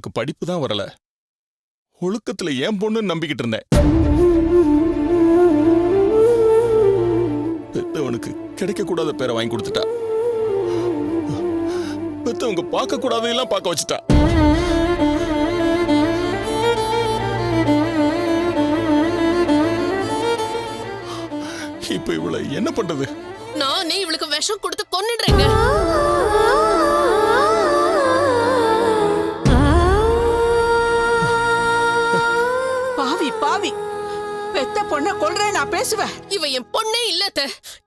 அவளுக்கு படிப்பு தான் வரல. ஒழுக்கத்துல ஏன் பொண்ணுன்னு நம்பிக்கிட்டு இருந்தேன். பெத்தவனுக்கு கிடைக்க கூடாத பேரை வாங்கி கொடுத்துட்டா. பெத்தவங்க பார்க்க கூடாதையெல்லாம் பார்க்க வச்சுட்டா. இப்ப இவளை என்ன பண்றது? நான் நீ இவளுக்கு விஷம் கொடுத்து கொன்னுடுறேங்க. பொண்ண கொல்றேன் நான் பேசுவேன். இவ என் பொண்ணே இல்லத்த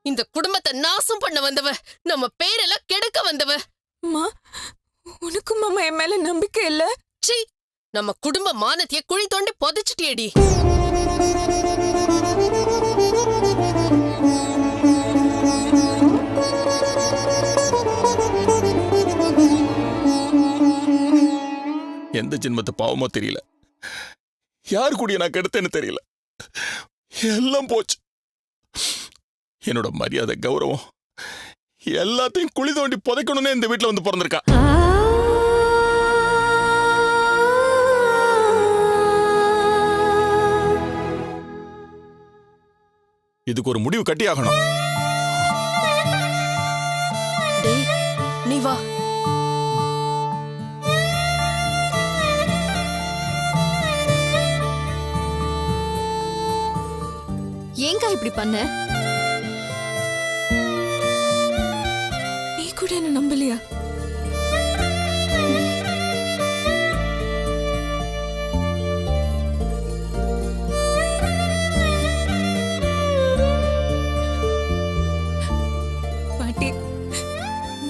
இந்த குடும்பத்தை நாசம் பண்ண வந்தவ நம்ம பேரெல்லாம் கெடுக்க வந்தவ. அம்மா உனக்கும் மாமா என் மேல நம்பிக்கை இல்ல? ச்சீ நம்ம குடும்ப மானத்தைய குழி தோண்டி புதைச்சிட்டியேடி. எந்த ஜென்மத்தை பாவமோ தெரியல. யார் கூடிய நான் கெடுத்தேன்னு தெரியல. எல்லாம் போச்சு. என்னோட மரியாதை கௌரவம் எல்லாத்தையும் குழி தோண்டி புதைக்கணும்னு இந்த வீட்டில் வந்து பிறந்திருக்கா. இதுக்கு ஒரு முடிவு கட்டி ஆகணும் ஏங்கா இப்படி பண்ண? நீ கூட என்ன நம்பலையா? பாட்டி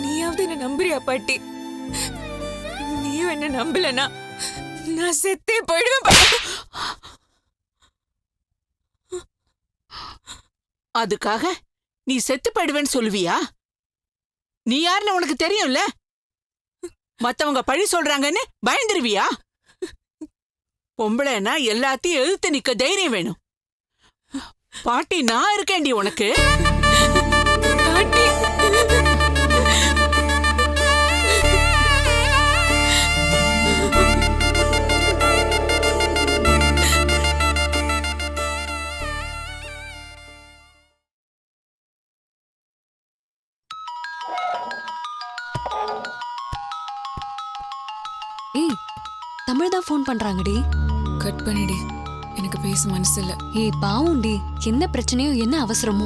நீயாவது என்ன நம்புறியா பாட்டி? நீயும் என்ன நம்பலனா நான் செத்தே போயிடுவேன் பாட்டி. அதுக்காக நீ செத்து போயிடுவேன்னு சொல்லுவியா? நீ யாருன்னு உனக்கு தெரியும்ல? மத்தவங்க பழி சொல்றாங்கன்னு பயந்துருவியா? பொம்பளைன்னா எல்லாத்தையும் எழுத்து நிக்க தைரியம் வேணும். பாட்டி நான் இருக்கேன்டி உனக்கு. தமிழ் தான் ஃபோன் பண்றாங்கடி. கட் பண்ணிடி. எனக்கு பேச மனசு இல்ல ஏய் பாவுண்டி என்ன பிரச்சனையோ என்ன அவசரமோ.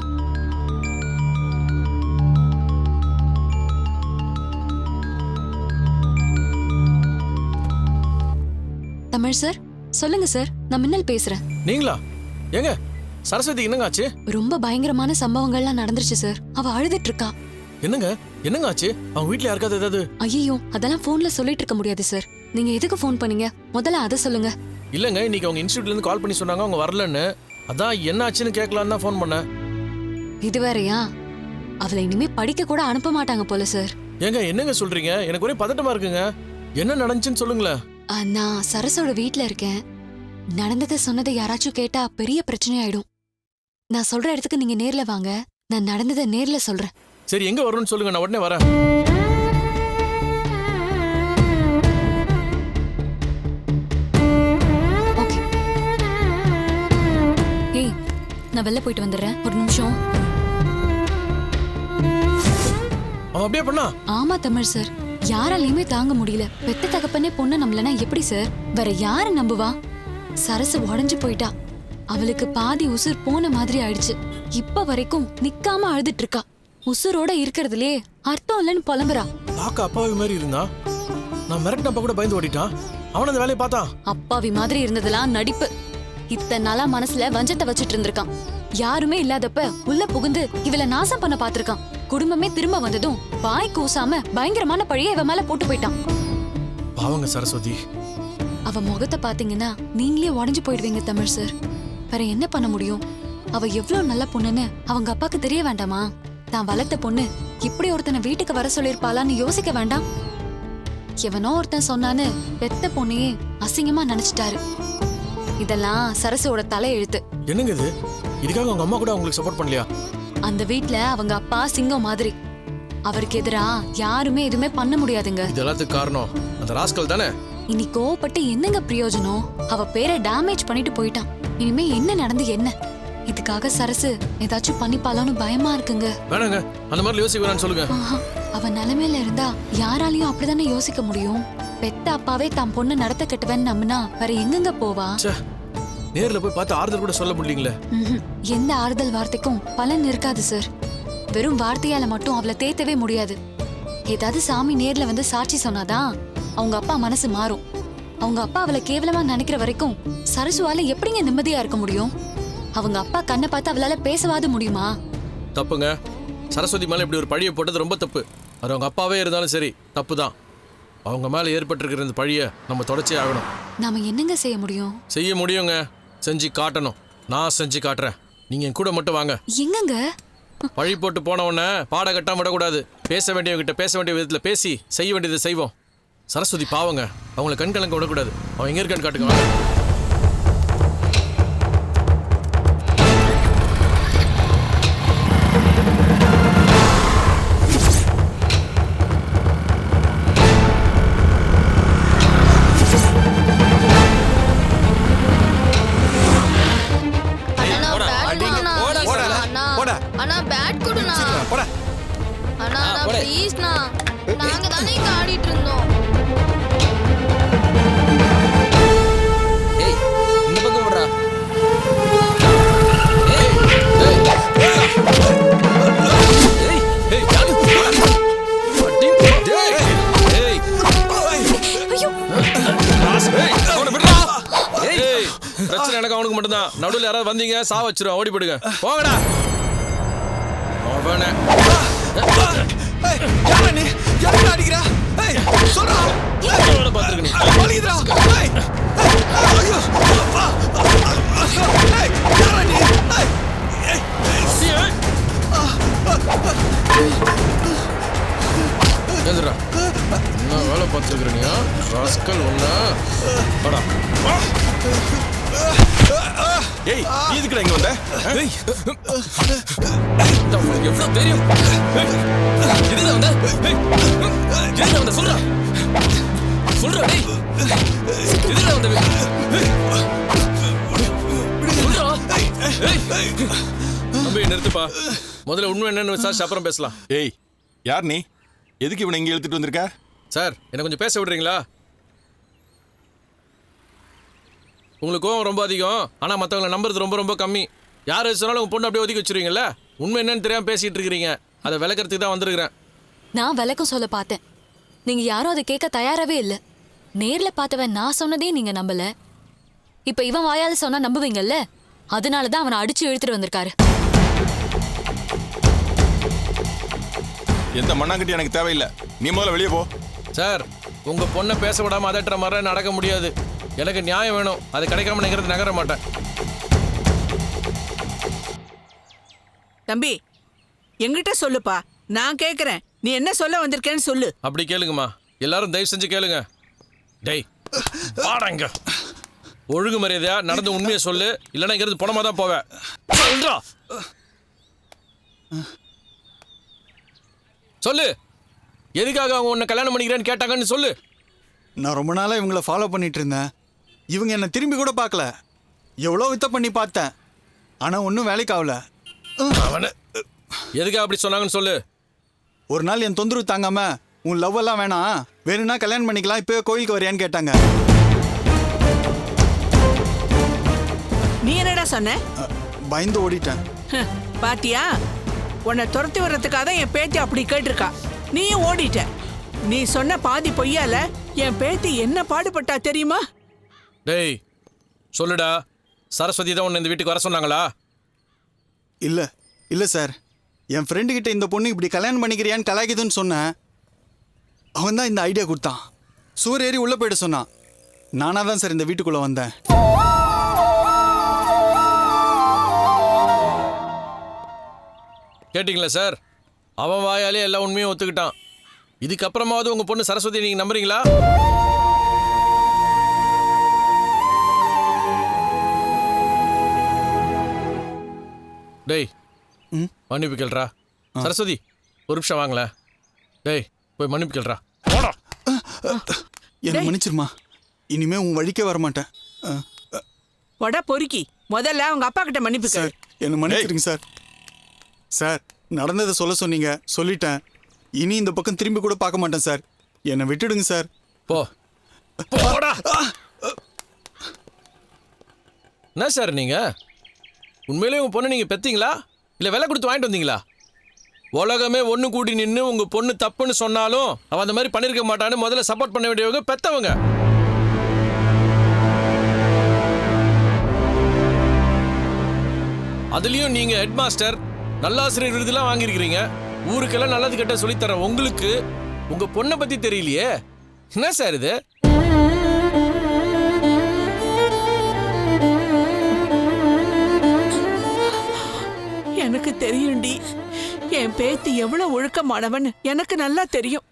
தமிழ் சார் சொல்லுங்க சார் நான் மின்னல் பேசுறேன். நீங்களா? ஏங்க சரஸ்வதி என்னங்க ஆச்சு ரொம்ப பயங்கரமான சம்பவங்கள்லாம் நடந்துருச்சு சார் அவ அழுதுட்டு இருக்கா என்னங்க? என்னங்க ஆச்சு அவங்க வீட்ல யாருக்காவது ஏதாவது? ஐயோ அதெல்லாம் போன்ல சொல்லிட்டு இருக்க முடியாது சார் நீங்க எதுக்கு ஃபோன் பண்ணீங்க? முதல்ல அதை சொல்லுங்க. இல்லங்க இன்னைக்கு அவங்க இன்ஸ்டியூட்ல இருந்து கால் பண்ணி சொன்னாங்க அவங்க வரலன்னு. அதான் என்ன ஆச்சுன்னு கேட்கலான்னு தான் ஃபோன் பண்ணேன். இது வேறயா? அவளை இனிமே படிக்க கூட அனுப்ப மாட்டாங்க போல சார் ஏங்க என்னங்க சொல்றீங்க? எனக்கு ஒரே பதட்டமா இருக்குங்க. என்ன நடந்துச்சுன்னு சொல்லுங்களேன். ஆ, நான் சரஸோட வீட்ல இருக்கேன். நடந்ததை சொன்னதை யாராச்சும் கேட்டா பெரிய பிரச்சனை ஆயிடும் நான் சொல்ற இடத்துக்கு நீங்க நேர்ல வாங்க. நான் நடந்ததை நேர்ல சொல்றேன். சரி எங்க வரணும்னு சொல்லுங்க நான் உடனே வரேன். நான் வெளில போயிட்டு வந்துடுறேன். ஒரு நிமிஷம். அவன் அப்படியே பண்ணா? ஆமா தமிழ் சார். யாராலையுமே தாங்க முடியல. பெத்த தகப்பனே பொண்ணு நம்பலனா எப்படி சார்? வேற யாரு நம்புவா? சரசு உடைஞ்சு போயிட்டா. அவளுக்கு பாதி உசுர் போன மாதிரி ஆயிடுச்சு. இப்ப வரைக்கும் நிக்காம அழுதுட்டு இருக்கா. உசுரோட இருக்கிறதுலே அர்த்தம் இல்லைன்னு புலம்புறா. பார்க்க அப்பாவி மாதிரி இருந்தா? நான் மிரட்டினப்ப கூட பயந்து ஓடிட்டான். அவன் அந்த வேலையை பார்த்தான். அப்பாவி மாதிரி இருந்ததெல்லாம் நடிப்பு. இத்தனை நாளா மனசுல வஞ்சத்தை வச்சிட்டு இருந்திருக்கான். யாருமே இல்லாதப்ப உள்ள புகுந்து இவள நாசம் பண்ண பாத்திருக்கான் குடும்பமே திரும்ப வந்ததும் வாய் கூசாம பயங்கரமான பழிய இவ மேல போட்டு போயிட்டான். பாவங்க சரஸ்வதி. அவ முகத்தை பாத்தீங்கன்னா நீங்களே உடைஞ்சு போயிடுவீங்க தமிழ் சார் வேற என்ன பண்ண முடியும்? அவ எவ்வளவு நல்ல பொண்ணுன்னு அவங்க அப்பாக்கு தெரிய வேண்டாமா? தான் வளர்த்த பொண்ணு இப்படி ஒருத்தனை வீட்டுக்கு வர சொல்லிருப்பாளான்னு யோசிக்க வேண்டாம். எவனோ ஒருத்தன் சொன்னான்னு பெத்த பொண்ணையே அசிங்கமா நினைச்சிட்டாரு. இதெல்லாம் சரசோட தலையெழுத்து. என்னங்க இது? இதுக்காக அவங்க அம்மா கூட அவங்களுக்கு சப்போர்ட் பண்ணலையா? அந்த வீட்ல அவங்க அப்பா சிங்கம் மாதிரி. அவருக்கு எதிரா யாருமே எதுவுமே பண்ண முடியாதுங்க. இது காரணம். அந்த ராஸ்கல் தானே? இனி கோவப்பட்டு என்னங்க பிரயோஜனம்? அவ பேரை டேமேஜ் பண்ணிட்டு போயிட்டான். இனிமே என்ன நடந்து என்ன? இதுக்காக சரசு ஏதாச்சும் பண்ணிப்பாலான்னு பயமா இருக்குங்க. வேணாங்க. அந்த மாதிரி யோசிக்க வேணாம்னு சொல்லுங்க. ஆஹா, அவ நிலைமையில இருந்தா யாராலையும் அப்படிதானே யோசிக்க முடியும்? பெத்த அப்பாவே தான் பொண்ணு நடத்த கட்டுவேன்னு நம்பினா வேற எங்கெங்க போவா? நேர்ல போய் பார்த்து ஆறுதல் கூட சொல்ல முடியலீங்களே. எந்த ஆறுதல் வார்த்தைக்கும் பலன் இருக்காது சார் வெறும் வார்த்தையால மட்டும் அவளை தேத்தவே முடியாது. ஏதாவது சாமி நேர்ல வந்து சாட்சி சொன்னாதான் அவங்க அப்பா மனசு மாறும். அவங்க அப்பா அவளை கேவலமா நினைக்கிற வரைக்கும் சரசுவால எப்படிங்க நிம்மதியா இருக்க முடியும்? அவங்க அப்பா கண்ணை பார்த்து அவளால பேசவாது முடியுமா? தப்புங்க. சரஸ்வதி மேல இப்படி ஒரு பழியை போட்டது ரொம்ப தப்பு. அது அவங்க அப்பாவே இருந்தாலும் சரி தப்பு தான் அவங்க மேல ஏற்பட்டிருக்கிற இந்த பழியை நம்ம தொடச்சே ஆகணும். நாம என்னங்க செய்ய முடியும்? செய்ய முடியுங்க. செஞ்சு காட்டணும். நான் செஞ்சு காட்டுறேன். நீங்க என் கூட மட்டும் வாங்க. எங்கங்க? பழி போட்டு போன உடனே பாட கட்டாம விடக்கூடாது. பேச வேண்டியவங்கிட்ட பேச வேண்டிய விதத்துல பேசி செய்ய வேண்டியதை செய்வோம். சரஸ்வதி பாவங்க. அவங்கள கண் கலங்க விடக்கூடாது. அவன் எங்க இருக்கான்னு காட்டுங்க மட்டும்தான் நடுவில் யாராவது வந்தீங்க சா வச்சிரும் ஓடி போயிடுங்க. போங்கடா. அவனை. அடிக்கிறா? சொல்றா. எதுடா என்ன வேலை பார்த்துருக்குற நீ ராஸ்கல் ஒண்ணா. வாடா ஏய் நீ எதுக்குடா இங்க வந்த? ஏய். உனக்கு எவ்வளவு தெரியும்? எதுல வந்த? எதுல வந்த? சொல்றா. சொல்றா டேய். வந்த? சொல்றா. தம்பி நிறுத்துப்பா. முதல்ல உண்மை என்னன்னு விசாரிச்சு அப்புறம் பேசலாம். ஏய் யார் நீ? எதுக்கு இவனை இங்க இழுத்துட்டு வந்திருக்க? சார் என்ன கொஞ்சம் பேச விடுறீங்களா? உங்களுக்கு கோவம் ரொம்ப அதிகம் ஆனா மத்தவங்களை நம்புறது ரொம்ப ரொம்ப கம்மி. யார் சொன்னாலும் உங்க பொண்ணு அப்படியே ஒதுக்கி வச்சிருவீங்கல்ல? உண்மை என்னன்னு தெரியாம பேசிட்டு இருக்கிறீங்க. அதை விளக்கறதுக்கு தான் வந்திருக்கிறேன். நான் விளக்கம் சொல்ல பார்த்தேன். நீங்க யாரும் அதை கேட்க தயாராவே இல்ல. நேர்ல பார்த்தவன் நான் சொன்னதே நீங்க நம்பல. இப்ப இவன் வாயால சொன்னா நம்புவீங்கல்ல? அதனாலதான் அவனை அடிச்சு இழுத்துட்டு வந்திருக்காரு. எந்த மண்ணாங்கட்டி எனக்கு தேவையில்லை. நீ முதல்ல வெளியே போ. சார் உங்க பொண்ணை பேச விடாம அதட்டுற மாதிரி நடக்க முடியாது. எனக்கு நியாயம் வேணும். அது கிடைக்காம நிக்கிறது நகர மாட்டேன். தம்பி எங்கிட்ட சொல்லுப்பா. நான் கேக்குறேன். நீ என்ன சொல்ல வந்திருக்கேன்னு சொல்லு. அப்படி கேளுங்கம்மா. எல்லாரும் தயவு செஞ்சு கேளுங்க. டேய் பாடங்க ஒழுங்கு மரியாதையா நடந்து உண்மையை சொல்லு. இல்லைன்னா இங்கிருந்து பணமா தான் போவேன். சொல்றா சொல்லு. எதுக்காக அவங்க உன்னை கல்யாணம் பண்ணிக்கிறேன்னு கேட்டாங்கன்னு சொல்லு. நான் ரொம்ப நாளா இவங்கள ஃபாலோ பண்ணிட்டு இருந்தேன். இவங்க என்ன திரும்பி கூட பார்க்கல. எவ்வளோ வித்த பண்ணி பார்த்தேன். ஆனா ஒன்றும் வேலைக்கு ஆகல. அவனு எதுக்காக அப்படி சொன்னாங்கன்னு சொல்லு. ஒரு நாள் என் தொந்தரவு தாங்காம உன் லவ் எல்லாம் வேணாம். வேணும்னா கல்யாணம் பண்ணிக்கலாம். இப்போவே கோயிலுக்கு வரியான்னு கேட்டாங்க. நீ என்னடா சொன்ன? பயந்து ஓடிட்டேன். ஹ், பாத்தியா? உன்னை துரத்தி வர்றதுக்காக தான் என் பேத்தி அப்படி கேட்டிருக்கா. நீயும் ஓடிட்ட. நீ சொன்ன பாதி பொய்யால என் பேத்தி என்ன பாடுபட்டா தெரியுமா? டேய் சொல்லுடா. சரஸ்வதி தான் உன்னை இந்த வீட்டுக்கு வர சொன்னாங்களா? இல்லை இல்லை சார். என் ஃப்ரெண்டு கிட்ட இந்த பொண்ணு இப்படி கல்யாணம் பண்ணிக்கிறியான்னு கலாய்க்குதுன்னு சொன்னேன். அவன் தான் இந்த ஐடியா கொடுத்தான். சூர் ஏறி உள்ளே போயிட சொன்னான். நானாக தான் சார் இந்த வீட்டுக்குள்ளே வந்தேன். கேட்டிங்களா சார்? அவன் வாயாலே எல்லா உண்மையும் ஒத்துக்கிட்டான். இதுக்கப்புறமாவது உங்க பொண்ணு சரஸ்வதி நீங்க நம்புறீங்களா? டேய் ம்? மன்னிப்பு கேள்றா சரஸ்வதி ஒரு நிமிஷம் வாங்களேன் டேய் போய் மன்னிப்பு கேள்றா போடா. என்னை மன்னிச்சிருமா? இனிமே உன் வழிக்கே வரமாட்டேன். வட பொறுக்கி. முதல்ல அவங்க அப்பா கிட்ட மன்னிப்பு சார். என்னை மன்னிச்சிருங்க சார். சார் நடந்ததை சொல்ல சொன்னீங்க. சொல்லிட்டேன். இனி இந்த பக்கம் திரும்பி கூட பார்க்க மாட்டேன் சார். என்னை விட்டுடுங்க சார். போ. போடா. என்ன சார் நீங்க? உண்மையிலே உங்கள் பொண்ணை நீங்கள் பெற்றீங்களா இல்லை விலை கொடுத்து வாங்கிட்டு வந்தீங்களா? உலகமே ஒன்று கூடி நின்று உங்கள் பொண்ணு தப்புன்னு சொன்னாலும் அவன் அந்த மாதிரி பண்ணியிருக்க மாட்டான்னு முதல்ல சப்போர்ட் பண்ண வேண்டியவங்க பெற்றவங்க அதுலேயும் நீங்கள் ஹெட் மாஸ்டர் நல்லாசிரியர் விருதுலாம் வாங்கியிருக்கிறீங்க. ஊருக்கெல்லாம் நல்லது கெட்ட சொல்லித்தரேன் உங்களுக்கு உங்கள் பொண்ணை பற்றி தெரியலையே. என்ன சார் இது? எனக்கு தெரியும்டி. என் பேத்தி எவ்வளவு ஒழுக்கமானவன் எனக்கு நல்லா தெரியும்.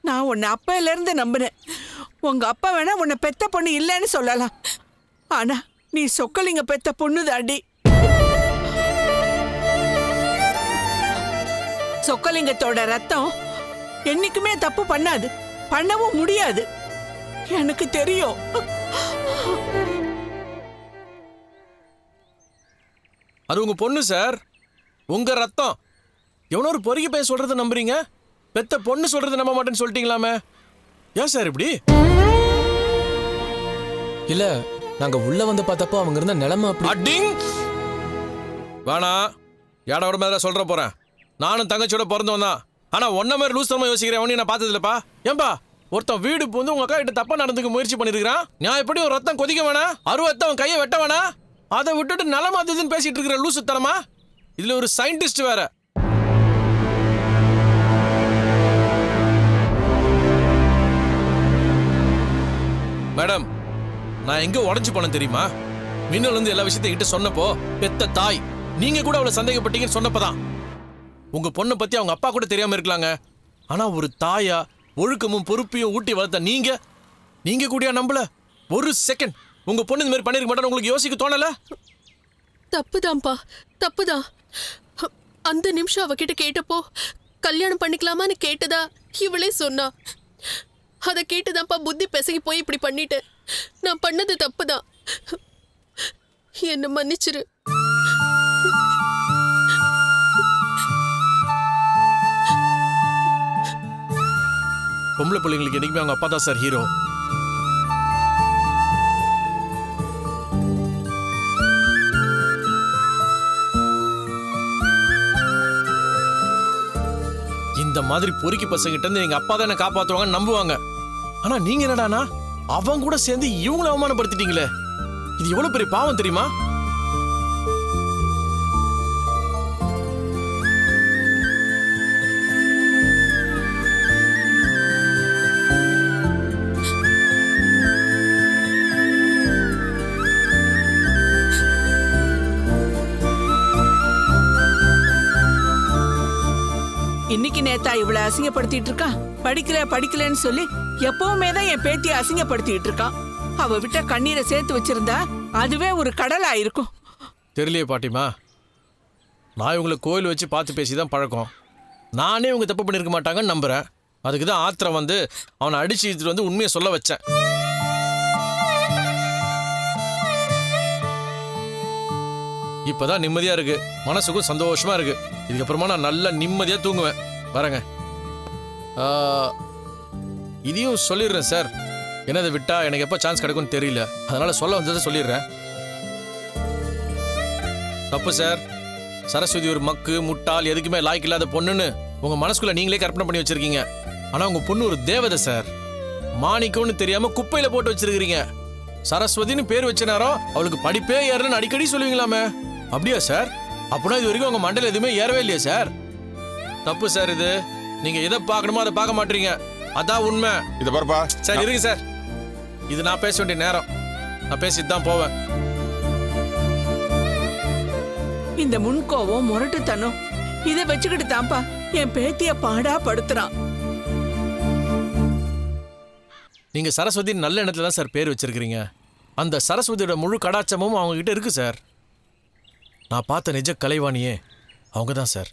நான் உன்னை அப்பையில இருந்து நம்பினேன். உங்க அப்பா வேணா உன்னை பெத்த பொண்ணு இல்லைன்னு சொல்லலாம். ஆனா நீ சொக்கலிங்க பெத்த பொண்ணு தாண்டி சொக்கலிங்கத்தோட ரத்தம் என்னைக்குமே தப்பு பண்ணாது. பண்ணவும் முடியாது. எனக்கு தெரியும். அது உங்க பொண்ணு சார். உங்க ரத்தம். எவனோ ஒரு பொறுக்கி போய் சொல்றதை நம்புறீங்க? பெத்த பொண்ணு சொல்றதை நம்ப மாட்டேன்னு சொல்லிட்டீங்களாமே? ஏன் சார் இப்படி? இல்ல நாங்க உள்ள வந்து பார்த்தப்போ அவங்க இருந்த நிலைமை அடிங்! வேணாம் யாட ஒரு மாதிரி சொல்ற போறேன்? நானும் தங்கச்சியோட பிறந்தவன் தான். ஆனா ஒன்ன மாதிரி லூஸ் தரமா யோசிக்கிறேன் ஒன்னும் நான் பார்த்தது இல்லப்பா. ஏன்பா ஒருத்தன் வீடு வந்து உங்க அக்கா கிட்ட தப்பா நடந்துக்க முயற்சி பண்ணிருக்கான் நான் எப்படி ஒரு ரத்தம் கொதிக்க வேணாம். அருவத்தை அவன் கையை வெட்ட வேணாம். அதை விட்டுட்டு நலமாத்துதுன்னு பேசிட்டு இருக்கிற லூசு தரமா இதுல ஒரு சயின்டிஸ்ட் வேற. மேடம் நான் எங்க உடஞ்சு போனேன் தெரியுமா? மின்னல் வந்து எல்லா விஷயத்தையும் கிட்ட சொன்னப்போ பெத்த தாய் நீங்க கூட அவளை சந்தேகப்பட்டீங்கன்னு சொன்னப்பதான். உங்க பொண்ணை பத்தி அவங்க அப்பா கூட தெரியாம இருக்கலாங்க. ஆனா ஒரு தாயா ஒழுக்கமும் பொறுப்பையும் ஊட்டி வளர்த்த நீங்க நீங்க கூடயா நம்பல? ஒரு செகண்ட் உங்க பொண்ணு இந்த மாதிரி பண்ணிருக்க மாட்டேன்னு உங்களுக்கு யோசிக்க தோணல? தப்புதான்ப்பா தப்புதான் அந்த நிமிஷம் அவகிட்ட கேட்டப்போ கல்யாணம் பண்ணிக்கலாமான்னு கேட்டதா இவளே சொன்னா. அதை கேட்டுதான்ப்பா புத்தி பிசகி போய் இப்படி பண்ணிட்டேன் நான் பண்ணது தப்புதான் என்ன மன்னிச்சிரு. பொம்பளை பிள்ளைங்களுக்கு என்னைக்குமே அவங்க அப்பா தான் சார் ஹீரோ. இந்த மாதிரி பொறுக்கி பசங்கிட்ட இருந்து எங்க அப்பா தான் என்ன காப்பாத்துவாங்கன்னு நம்புவாங்க. ஆனா நீங்க என்னடானா? அவங்க கூட சேர்ந்து இவங்களை அவமானப்படுத்திட்டீங்களே. இது எவ்வளவு பெரிய பாவம் தெரியுமா? நேத்தா இவ்வளவு அசிங்கப்படுத்திட்டு இருக்கான் படிக்கல படிக்கலன்னு சொல்லி எப்பவுமே தான் என் பேத்தியை அசிங்கப்படுத்திட்டு இருக்கான் அவ விட்ட கண்ணீரை சேர்த்து வச்சிருந்தா அதுவே ஒரு கடலா இருக்கும் தெரியலையே பாட்டிமா. நான் இவங்களை கோயில் வச்சு பார்த்து பேசி தான் பழக்கம். நானே இவங்க தப்பு பண்ணியிருக்க மாட்டாங்கன்னு நம்புறேன். அதுக்கு தான் ஆத்திரம் வந்து அவனை அடிச்சு இழுத்துட்டு வந்து உண்மையை சொல்ல வச்சேன். இப்பதான் நிம்மதியா இருக்கு. மனசுக்கும் சந்தோஷமா இருக்கு. இதுக்கப்புறமா நான் நல்லா நிம்மதியா தூங்குவேன். வரேங்க இதையும் சொல்லிடுறேன் சார். என்னதை விட்டா எனக்கு எப்போ சான்ஸ் கிடைக்கும்னு தெரியல. அதனால சொல்ல வந்ததை சொல்லிடுறேன். தப்பு சார். சரஸ்வதி ஒரு மக்கு முட்டாள் எதுக்குமே லாய்க்கு இல்லாத பொண்ணுன்னு உங்க மனசுக்குள்ள நீங்களே கற்பனை பண்ணி வச்சிருக்கீங்க. ஆனா உங்க பொண்ணு ஒரு தேவதை சார். மாணிக்கம்னு தெரியாம குப்பையில போட்டு வச்சிருக்கீங்க சரஸ்வதின்னு பேர் வச்ச நேரம் அவளுக்கு படிப்பே ஏறலன்னு அடிக்கடி சொல்லுவீங்களாமே. அப்படியா சார்? அப்படின்னா இது வரைக்கும் உங்க மண்டல எதுவுமே ஏறவே இல்லையா சார். தப்பு சார் இது. நீங்க எதை பார்க்கணுமோ அதை பார்க்க மாட்டீங்க. அதான் உண்மை. இத பாருப்பா. சார் இருங்க சார். இது நான் பேச வேண்டிய நேரம். நான் பேசிட்டு தான் போவேன். இந்த முன்கோவம் முரட்டுத்தனம். இதை வச்சுக்கிட்டு தான்ப்பா என் பேத்திய பாடா படுத்துறான். நீங்க சரஸ்வதி நல்ல எண்ணத்துல தான் சார் பேர் வச்சிருக்கிறீங்க. அந்த சரஸ்வதியோட முழு கடாச்சமும் அவங்க கிட்ட இருக்கு சார். நான் பார்த்த நிஜ கலைவாணியே அவங்க தான் சார்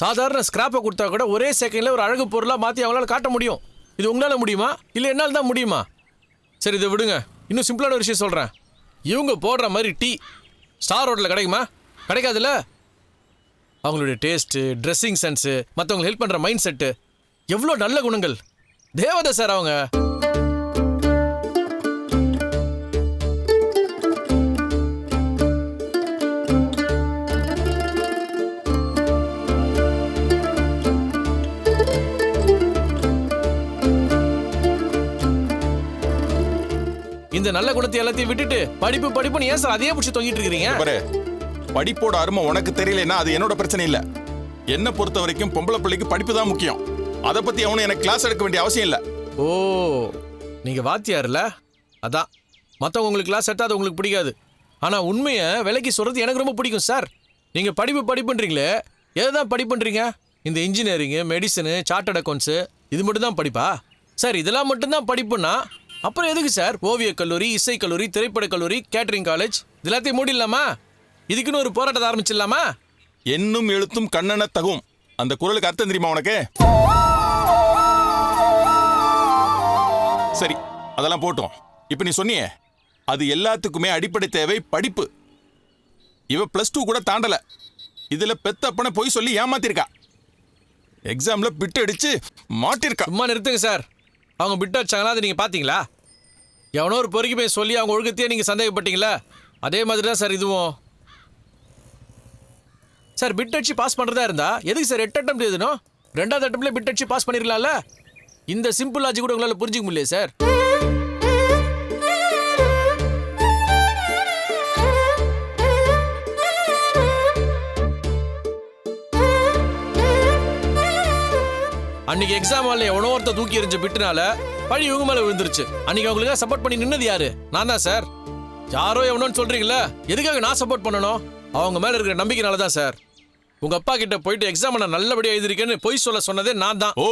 சாதாரண ஸ்கிராப்பை கொடுத்தா கூட ஒரே செகண்டில் ஒரு அழகு பொருளாக மாற்றி அவங்களால காட்ட முடியும். இது உங்களால் முடியுமா? இல்லை என்னால் தான் முடியுமா? சரி இதை விடுங்க. இன்னும் சிம்பிளான ஒரு விஷயம் சொல்கிறேன் இவங்க போடுற மாதிரி டீ ஸ்டார் ரோட்டில் கிடைக்குமா? கிடைக்காதுல்ல? அவங்களுடைய டேஸ்ட்டு ட்ரெஸ்ஸிங் சென்ஸு மற்றவங்களுக்கு ஹெல்ப் பண்ணுற மைண்ட் செட்டு எவ்வளோ நல்ல குணங்கள். தேவதை சார் அவங்க. இந்த நல்ல குணத்தை எல்லாத்தையும் விட்டுட்டு படிப்பு படிப்புன்னு ஏன் சார் அதையே பிடிச்சி தொங்கிட்டு இருக்கிறீங்க? பாரு படிப்போட அருமை உனக்கு தெரியலன்னா அது என்னோட பிரச்சனை இல்ல. என்ன பொறுத்த வரைக்கும் பொம்பளை பிள்ளைக்கு படிப்பு தான் முக்கியம். அதை பத்தி அவனும் எனக்கு கிளாஸ் எடுக்க வேண்டிய அவசியம் இல்ல. ஓ நீங்க வாத்தியார்ல? அதான். மற்றவங்க உங்களுக்கு கிளாஸ் எடுத்தா அது உங்களுக்கு பிடிக்காது. ஆனா உண்மையை விலைக்கு சொல்றது எனக்கு ரொம்ப பிடிக்கும் சார். நீங்க படிப்பு படிப்புன்றீங்களே எதை தான் படிப்புன்றீங்க? இந்த இன்ஜினியரிங்கு மெடிசனு சார்ட்டர்ட் அக்கௌண்ட்ஸு இது மட்டும் தான் படிப்பா? சார் இதெல்லாம் மட்டும்தான் படிப்புன்னா அப்புறம் எதுக்கு சார்? ஓவியக் கல்லூரி இசை கல்லூரி திரைப்படக் கல்லூரி கேட்டரிங் காலேஜ் இது எல்லாத்தையும் மூடிடலாமா? இதுக்குன்னு ஒரு போராட்டத்தை ஆரம்பிச்சிடலாமா? என்னும் எழுத்தும் கண்ணன தகும். அந்த குரலுக்கு அர்த்தம் தெரியுமா உனக்கு? சரி அதெல்லாம் போட்டோம். இப்ப நீ சொன்னியே அது எல்லாத்துக்குமே அடிப்படை தேவை படிப்பு. இவ பிளஸ் டூ கூட தாண்டல. இதுல பெத்த அப்பனை பொய் சொல்லி ஏமாத்திருக்கா. எக்ஸாம்ல பிட் அடிச்சு மாட்டிருக்கா. சும்மா நிறுத்துங்க சார். அவங்க பிட் வச்சாங்களா? அது நீங்கள் பார்த்தீங்களா எவனோ ஒரு பொறுக்கி போய் சொல்லி அவங்க ஒழுக்கத்தையே நீங்கள் சந்தேகப்பட்டீங்களா? அதே மாதிரி தான் சார் இதுவும். சார் பிட் அடிச்சு பாஸ் பண்ணுறதா இருந்தா எதுக்கு சார் எட்டு அட்டம் எழுதணும்? ரெண்டாவது அட்டம்லேயே பிட் அடிச்சு பாஸ் பண்ணிடலாம்ல? இந்த சிம்பிள் லாஜிக் கூட உங்களால் புரிஞ்சுக்க முடியல சார். அன்னைக்கு எக்ஸாம் ஹாலில் எவனோ ஒருத்தர் தூக்கி எறிஞ்ச பிட்டுனால பழி இவங்க மேல விழுந்துருச்சு. அன்னைக்கு அவங்களுக்கு சப்போர்ட் பண்ணி நின்னது யாரு? நான் தான் சார் யாரோ எவனோன்னு சொல்றீங்களா எதுக்காக நான் சப்போர்ட் பண்ணணும்? அவங்க மேல இருக்கிற நம்பிக்கைனால தான் சார் உங்க அப்பா கிட்ட போயிட்டு எக்ஸாம் நான் நல்லபடியா எழுதிருக்கேன்னு பொய் சொல்ல சொன்னதே நான் தான். ஓ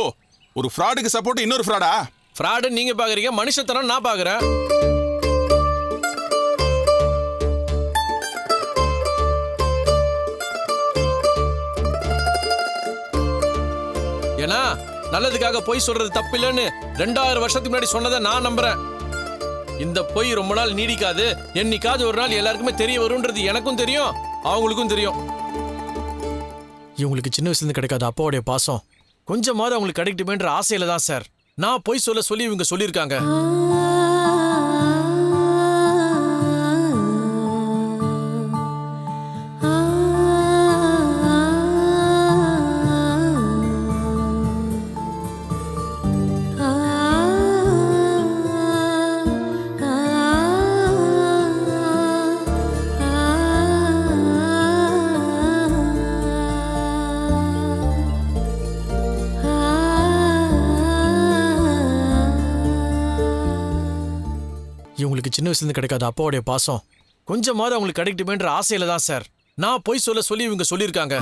ஒரு ஃப்ராடுக்கு சப்போர்ட் இன்னொரு ஃப்ராடா ஃப்ராடு நீங்க பாக்குறீங்க மனுஷத்தனம் நான் பாக்குறேன். ஏன்னா நல்லதுக்காக பொய் சொல்றது தப்பில்லைன்னு ரெண்டாயிரம் வருஷத்துக்கு முன்னாடி சொன்னதை நான் நம்புறேன். இந்த பொய் ரொம்ப நாள் நீடிக்காது. என்னைக்காவது ஒரு நாள் எல்லாருக்குமே தெரிய வரும்ன்றது எனக்கும் தெரியும் அவங்களுக்கும் தெரியும். இவங்களுக்கு சின்ன வயசுல இருந்து கிடைக்காத அப்பாவுடைய பாசம் கொஞ்சமாவது அவங்களுக்கு கிடைக்கட்டுமேன்ற ஆசையில தான் சார். நான் பொய் சொல்ல சொல்லி இவங்க சொல்லியிருக்காங்க. இவங்களுக்கு சின்ன வயசுலேருந்து கிடைக்காத அப்பாவுடைய பாசம். கொஞ்சமாவது அவங்களுக்கு கிடைக்கட்டுமேன்ற ஆசையில தான் சார். நான் பொய் சொல்ல சொல்லி இவங்க சொல்லியிருக்காங்க.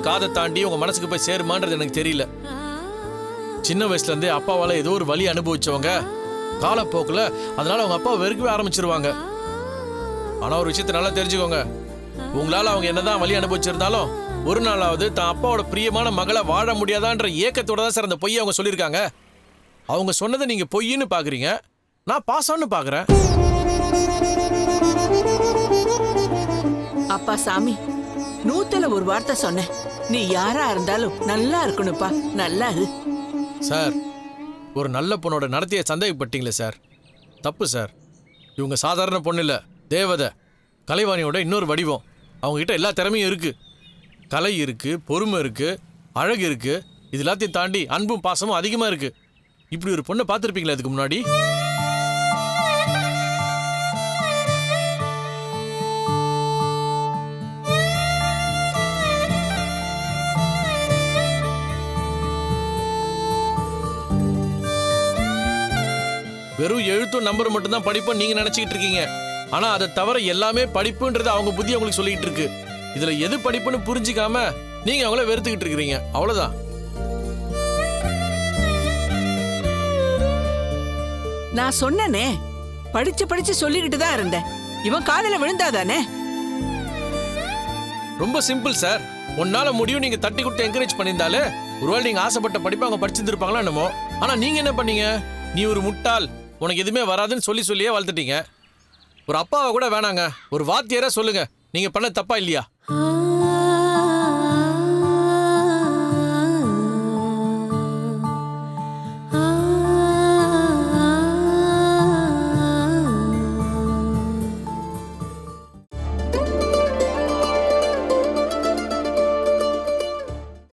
உங்க காதை தாண்டி உங்க மனசுக்கு போய் சேருமான்றது எனக்கு தெரியல. சின்ன வயசுல இருந்தே அப்பாவால ஏதோ ஒரு வழி அனுபவிச்சவங்க காலப்போக்கில் அதனால அவங்க அப்பா வெறுக்கவே ஆரம்பிச்சிருவாங்க. ஆனா ஒரு விஷயத்த நல்லா தெரிஞ்சுக்கோங்க. உங்களால அவங்க என்னதான் வழி அனுபவிச்சிருந்தாலும் ஒரு நாளாவது தான் அப்பாவோட பிரியமான மகளை வாழ முடியாதான்ற ஏக்கத்தோட தான் சார் அந்த பொய்யை அவங்க சொல்லியிருக்காங்க. அவங்க சொன்னதை நீங்க பொய்ன்னு பாக்குறீங்க. நான் பாசம்னு பாக்குறேன். அப்பா சாமி நூத்துல ஒரு வார்த்தை சொன்னேன். நீ யாரா இருந்தாலும் நல்லா இருக்கணும்ப்பா. நல்லா இரு சார் ஒரு நல்ல பொண்ணோட நடத்தையை சந்தேகப்பட்டீங்களே சார்? தப்பு சார். இவங்க சாதாரண பொண்ணு இல்லை தேவதை. கலைவாணியோட இன்னொரு வடிவம். அவங்ககிட்ட எல்லா திறமையும் இருக்குது கலை இருக்குது பொறுமை இருக்குது அழகு இருக்குது இது எல்லாத்தையும் தாண்டி அன்பும் பாசமும் அதிகமாக இருக்குது இப்படி ஒரு பொண்ணை பார்த்துருப்பீங்களா இதுக்கு முன்னாடி? வெறும் எழுத்தும் நம்பர் மட்டும் தான் படிப்புன்னு நீங்க நினைச்சிட்டு இருக்கீங்க. ஆனா அதை தவிர எல்லாமே படிப்புன்றது அவங்க புத்தி உங்களுக்கு சொல்லிட்டு இருக்கு. இதுல எது படிப்புன்னு புரிஞ்சிக்காம நீங்க அவங்கள வெறுத்துக்கிட்டு இருக்கிறீங்க. அவ்வளவுதான். நான் சொன்னனே. படிச்சு படிச்சு சொல்லிக்கிட்டு தான் இருந்தேன். இவன் காதுல விழுந்தாதானே? ரொம்ப சிம்பிள் சார். உன்னால முடியும் நீங்க தட்டி கொடுத்து என்கரேஜ் பண்ணியிருந்தாலே ஒருவேளை நீங்க ஆசைப்பட்ட படிப்பை அவங்க படிச்சிருந்திருப்பாங்களா என்னமோ. ஆனா நீங்க என்ன பண்ணீங்க? நீ ஒரு முட்டாள். உனக்கு எதுவுமே வராதுன்னு சொல்லி சொல்லியே வளர்த்துட்டீங்க. ஒரு அப்பாவை கூட வேணாங்க. ஒரு வாத்தியரை சொல்லுங்க. நீங்க பண்ண தப்பா இல்லையா?